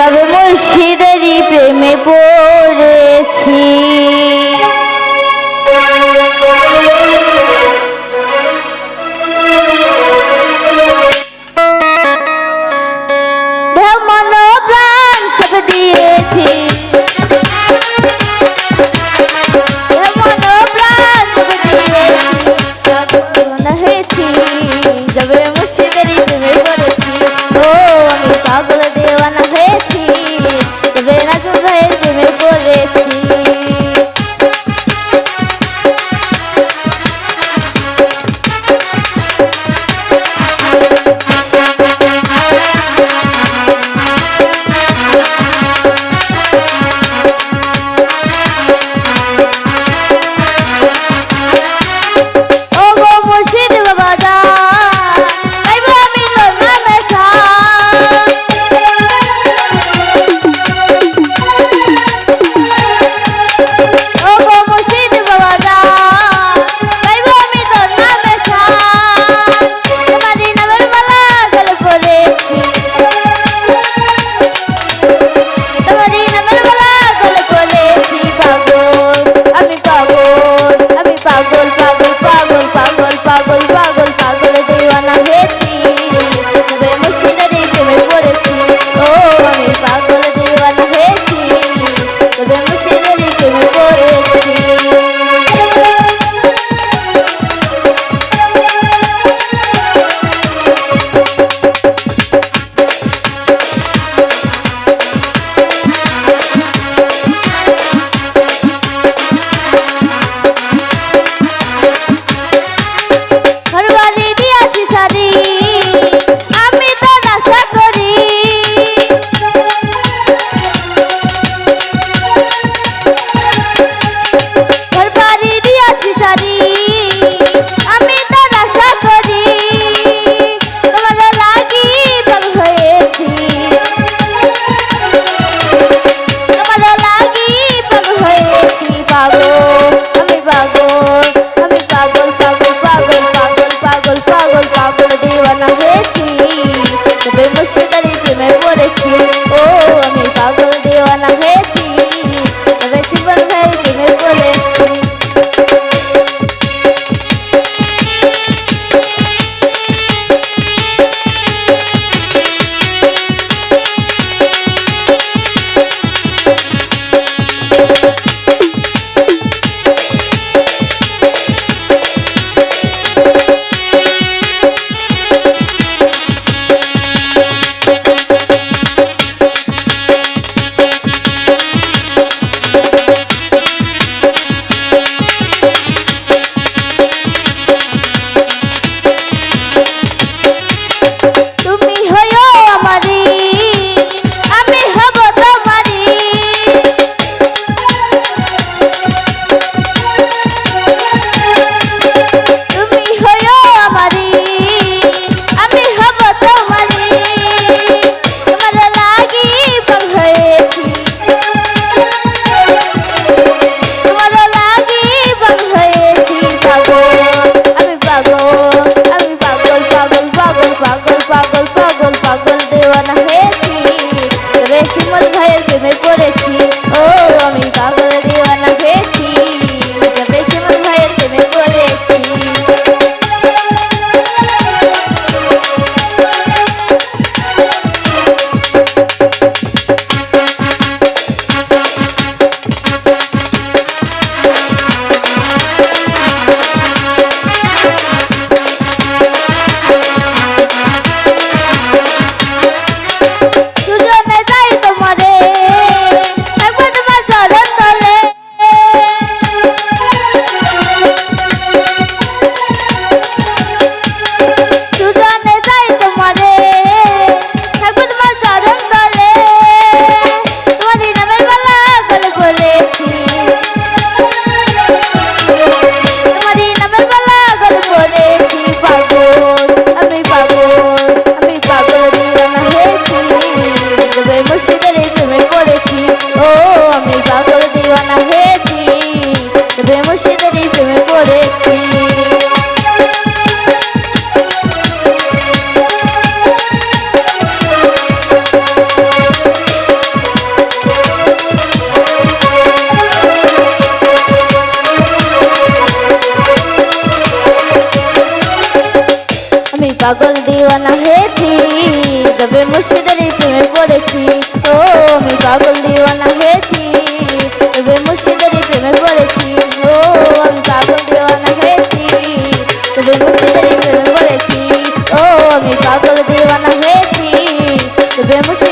যাবে মুর্শিদেরই প্রেমে পড়েছি। পাগল দিওয়ানা হয়েছি, তবে মুর্শিদারি প্রেমে পড়েছি। ও, আমি পাগল দিওয়ানা হয়েছি, তবে মুর্শিদারি প্রেমে পড়েছি। ও, আমি পাগল দিওয়ানা হয়েছি, তবে মুর্শিদারি প্রেমে পড়েছি। ও, আমি পাগল দিওয়ানা হয়েছি, তবে মুর্শিদের